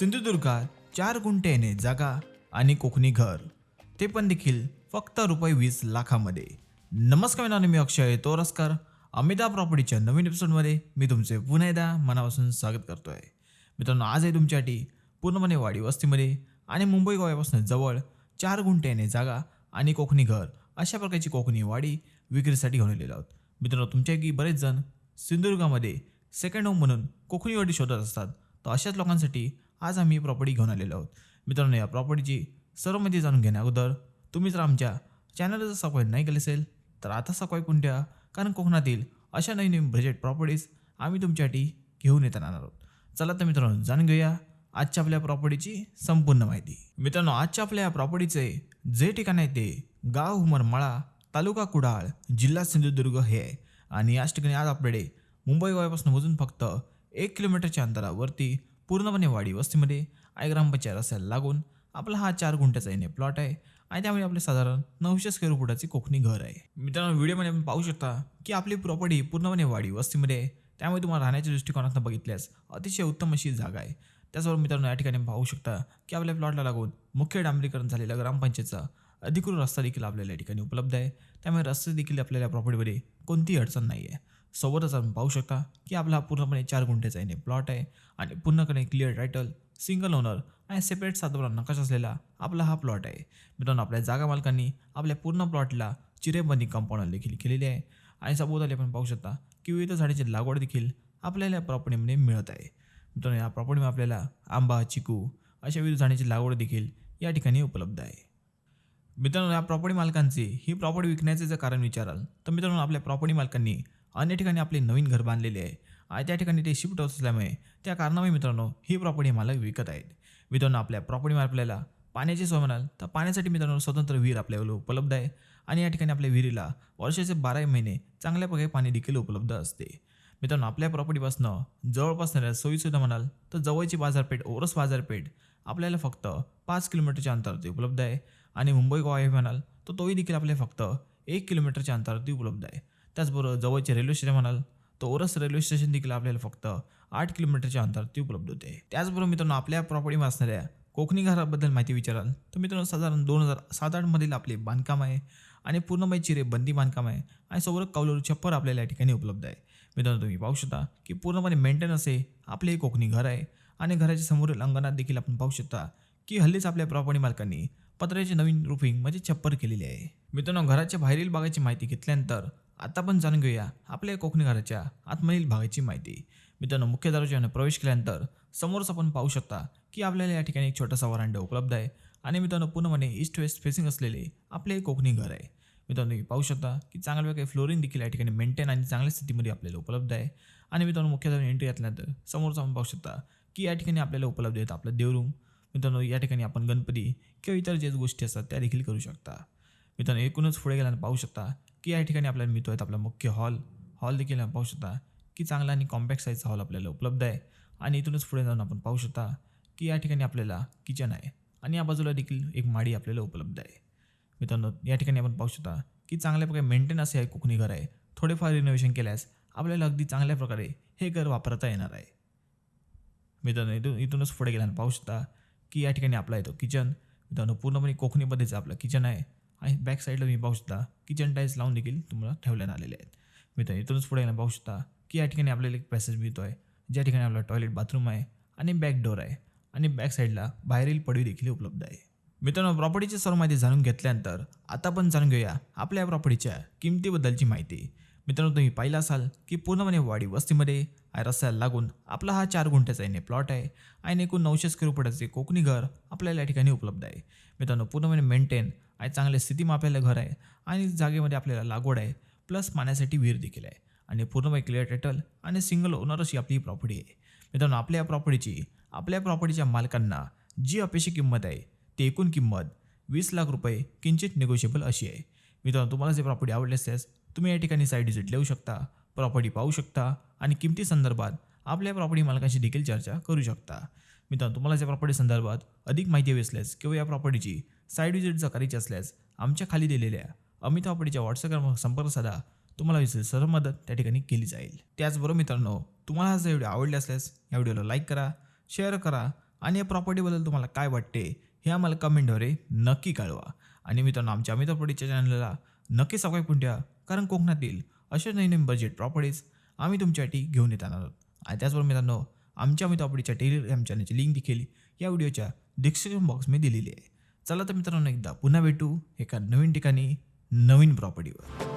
सिंधुदुर्गात चार गुंठ्याने जागा आणि कोकणी घर. ते पण देखील फक्त रुपये वीस लाखामध्ये. नमस्कार मित्रांनो मी अक्षय तोरस्कर. अमिता प्रॉपर्टीच्या नवीन एपिसोडमध्ये मी तुमचे पुन्हा एकदा मनापासून स्वागत करतो आहे मित्रांनो आज आहे तुमच्यासाठी पूर्णपणे वाडी वस्तीमध्ये आणि मुंबई गोव्यापासून जवळ चार गुंठ्याने जागा आणि कोकणी घर अशा प्रकारची कोकणी वाडी विक्रीसाठी घेऊन आलेलो आहोत. मित्रांनो तुमच्यापैकी बरेच जण सिंधुदुर्गामध्ये सेकंड होम म्हणून कोकणी वाडी शोधत असतात. तर अशाच लोकांसाठी आज आम्ही प्रॉपर्टी घेऊन आलेलो आहोत. मित्रांनो या प्रॉपर्टीची सर्व माहिती जाणून घेण्या अगोदर तुम्ही जर आमच्या चॅनलला जर सबस्क्राईब नाही केले असेल तर आता सबस्क्राईब करून ठेवा. कारण कोकणातील अशा नवीन नवीन बजेट प्रॉपर्टीज आम्ही तुमच्यासाठी घेऊन येताना राहणार आहोत. चला तर मित्रांनो जाणून घेऊया आजच्या आपल्या प्रॉपर्टीची संपूर्ण माहिती. मित्रांनो आजच्या आपल्या या प्रॉपर्टीचे जे ठिकाण आहे ते गाव हुमरमाळा तालुका कुडाळ जिल्हा सिंधुदुर्ग हे आहे. आणि याच ठिकाणी आज आपल्याकडे मुंबई गोव्यापासून मोजून फक्त एक किलोमीटरच्या अंतरावरती पूर्णपणे वाडी वस्तीमध्ये आई ग्रामपंचायत असायला लागून आपला हा चार गुंठ्याचा येणे प्लॉट आहे आणि त्यामुळे आपले साधारण नऊशे स्क्वेअर फुटाचे कोकणी घर आहे. मित्रांनो व्हिडिओमध्ये आपण पाहू शकता की आपली प्रॉपर्टी पूर्णपणे वाडी वस्तीमध्ये आहे. त्यामुळे तुम्हाला राहण्याच्या दृष्टिकोनातून बघितल्यास अतिशय उत्तम अशी जागा आहे. त्याचबरोबर मित्रांनो या ठिकाणी पाहू शकता की आपल्या प्लॉटला लागून मुख्य डांबरीकरण झालेला ग्रामपंचायतचा अधिकृत रस्ता देखील आपल्याला या ठिकाणी उपलब्ध आहे. त्यामुळे रस्ते देखील आपल्याला प्रॉपर्टीमध्ये कोणतीही अडचण नाही आहे सोबतच आपण पाहू शकता की आपला हा पूर्णपणे चार गुंठ्याचा येणे प्लॉट आहे आणि पूर्णपणे क्लिअर टायटल सिंगल ओनर आणि सेपरेट सातबारा नकाश असलेला आपला हा प्लॉट आहे. मित्रांनो आपल्या जागा मालकांनी आपल्या पूर्ण प्लॉटला चिरेबंदी कंपाऊंड देखील केलेली आहे. आणि सभोवताली आपण पाहू शकता की विविध झाडाची लागवड देखील आपल्याला या प्रॉपर्टीमध्ये मिळत आहे. मित्रांनो या प्रॉपर्टीमध्ये आपल्याला आंबा चिकू अशा विविध झाडांची लागवड देखील या ठिकाणी उपलब्ध आहे. मित्रांनो या प्रॉपर्टी मालकांची ही प्रॉपर्टी विकण्याचे जर कारण विचाराल तर मित्रांनो आपल्या प्रॉपर्टी मालकांनी अन्य ठिकाणी आपले नवीन घर बांधलेले आहे आणि त्या ठिकाणी ते शिफ्ट होत असल्यामुळे त्या कारणामुळे मित्रांनो ही प्रॉपर्टी मालक विकत आहेत. मित्रांनो आपल्या प्रॉपर्टी आपल्याला पाण्याची सोय म्हणाल तर पाण्यासाठी मित्रांनो स्वतंत्र विहीर आपल्याला उपलब्ध आहे आणि या ठिकाणी आपल्या विहिरीला वर्षाचे बाराही महिने चांगल्या प्रकारे पाणी देखील उपलब्ध असते. मित्रांनो आपल्या प्रॉपर्टीपासनं जवळपास सोयीसुद्धा म्हणाल तर जवळची बाजारपेठ ओरस बाजारपेठ आपल्याला फक्त पाच किलोमीटरच्या अंतरावरती उपलब्ध आहे. आणि मुंबई गोवा म्हणाल तर तोही देखील आपल्याला फक्त एक किलोमीटरच्या अंतरावरती उपलब्ध आहे. त्याचबरोबर जवळचे रेल्वे स्टेशन म्हणाल तर ओरस रेल्वे स्टेशन देखील आपल्याला फक्त आठ किलोमीटरच्या अंतरावरती उपलब्ध होते. त्याचबरोबर मित्रांनो आपल्या प्रॉपर्टीमध्ये असणाऱ्या कोकणी घराबद्दल माहिती विचाराल तर मित्रांनो साधारण दोन हजार सात आठमधील आपले बांधकाम आहे आणि पूर्णमय चिरे बंदी बांधकाम आहे आणि सोबत कौलरू छप्पर आपल्याला या ठिकाणी उपलब्ध आहे. मित्रांनो तुम्ही पाहू शकता की पूर्णपणे मेंटेनन्स आहे आपले हे कोकणी घर आहे आणि घराच्या समोरील अंगणात देखील आपण पाहू शकता की हल्लीच आपल्या प्रॉपर्टी मालकांनी पत्र्याची नवीन रुफिंग म्हणजे छप्पर केलेली आहे. मित्रांनो घराच्या बाहेरील भागाची माहिती घेतल्यानंतर आता पण जाणून घेऊया आपल्या कोकणी घराच्या आतमधील भागाची माहिती. मित्रांनो मुख्य दरवाज्याने प्रवेश केल्यानंतर समोरच आपण पाहू शकता की आपल्याला या ठिकाणी एक छोटासा वरांडा उपलब्ध आहे आणि मित्रांनो पूर्णपणे ईस्ट वेस्ट फेसिंग असलेले आपले हे कोकणी घर आहे. मित्रांनो तुम्ही पाहू शकता की चांगल्या प्रकारे फ्लोरिंग देखील या ठिकाणी मेंटेन आणि चांगल्या स्थितीमध्ये आपल्याला उपलब्ध आहे. आणि मित्रांनो मुख्य दरवाजा एंट्री घातल्यानंतर समोरच आपण पाहू शकता की या ठिकाणी आपल्याला उपलब्ध आहेत आपलं देवरूम मित्रांनो या ठिकाणी आपण गणपती किंवा इतर ज्या गोष्टी असतात त्या देखील करू शकता. मित्रांनो एकूणच पुढे गेल्यानं पाहू शकता की या ठिकाणी आपल्याला मिळतो आहे आपला मुख्य हॉल. हॉल देखील आपण पाहू शकता की चांगला आणि कॉम्पॅक्ट साईजचा हॉल आपल्याला उपलब्ध आहे. आणि इथूनच पुढे जाऊन आपण पाहू शकता की या ठिकाणी आपल्याला किचन आहे. आणि या बाजूला देखील एक माडी आपल्याला उपलब्ध आहे. मित्रांनो या ठिकाणी आपण पाहू शकता की चांगल्या प्रकारे मेंटेन असे आहे कोकणी घर आहे. थोडेफार रिनोव्हेशन केल्यास आपल्याला अगदी चांगल्या प्रकारे हे घर वापरता येणार आहे. मित्रांनो इथून इथूनच पुढे गेल्यानं पाहू शकता की या ठिकाणी आपला येतो किचन मित्रांनो पूर्णपणे कोकणी पद्धतीचं आपलं किचन आहे. आणि बॅक साईडला तुम्ही पाहू शकता किचन टाईल्स लावून देखील तुम्हाला ठेवण्यात आलेले आहेत. मित्र इथूनच पुढे येणं पाहू शकता की या ठिकाणी आपल्याला एक पॅसेज मिळतो आहे ज्या ठिकाणी आपला टॉयलेट बाथरूम आहे आणि बॅक डोर आहे आणि बॅक साईडला बाहेरील पडवी देखील उपलब्ध आहे. मित्रांनो प्रॉपर्टीची सर्व माहिती जाणून घेतल्यानंतर आता पण जाणून घेऊया आपल्या प्रॉपर्टीच्या किमतीबद्दलची माहिती. मित्रांनो तुम्ही पाहिलं असाल की पूर्णपणे वाडी वस्तीमध्ये आहे रस्त्याला लागून आपला हा चार गुंठ्याचा येणे प्लॉट आहे आणि एकूण नऊशे स्क्वेअर फुटाचे कोकणी घर आपल्याला या ठिकाणी उपलब्ध आहे. मित्रांनो पूर्णपणे मेंटेन आणि चांगल्या स्थितीमध्ये आपल्याला घर आहे आणि जागेमध्ये आपल्याला लागवड आहे प्लस पाण्यासाठी विहीर देखील आहे आणि पूर्णपणे क्लिअर टायटल आणि सिंगल ओनर अशी आपली ही प्रॉपर्टी आहे. मित्रांनो आपल्या प्रॉपर्टीची आपल्या प्रॉपर्टीच्या मालकांना जी अपेक्षित किंमत आहे ती एकूण किंमत वीस लाख रुपये किंचित निगोशिएबल अशी आहे. मित्रांनो तुम्हाला जे प्रॉपर्टी आवडली असल्यास तुम्ही या ठिकाणी साईट व्हिजिट देऊ शकता प्रॉपर्टी पाहू शकता आणि किमती संदर्भात आपल्या प्रॉपर्टी मालकाशी देखील चर्चा करू शकता. मित्रांनो तुम्हाला या प्रॉपर्टी संदर्भात अधिक माहिती हवी असल्यास किंवा या प्रॉपर्टीची साईट व्हिजिट जर करायची असल्यास आमच्या खाली दिलेल्या अमित प्रॉपर्टीच्या व्हॉट्सअपवर संपर्क साधा. तुम्हाला विसर सर्व मदत त्या ठिकाणी केली जाईल. त्याचबरोबर मित्रांनो तुम्हाला हा जर व्हिडिओ आवडले असल्यास या व्हिडिओला लाईक करा शेअर करा आणि या प्रॉपर्टीबद्दल तुम्हाला काय वाटते हे आम्हाला कमेंटद्वारे नक्की कळवा. आणि मित्रांनो आमच्या अमित प्रॉपर्टीच्या चॅनलला नक्की सबस्क्राईब करून ठेवा. कारण कोकणातील अशा नवीन नवीन बजेट प्रॉपर्टीज आम्ही तुमच्यासाठी घेऊन येत आहोत. आणि त्याचबरोबर मित्रांनो आमच्या अमिता प्रॉपर्टीच्या टेलिग्राम चॅनलची लिंक देखील या व्हिडिओच्या डिस्क्रिप्शन बॉक्समध्ये दिलेली आहे. चला तर मित्रांनो एकदा पुन्हा भेटू एका नवीन ठिकाणी नवीन प्रॉपर्टीवर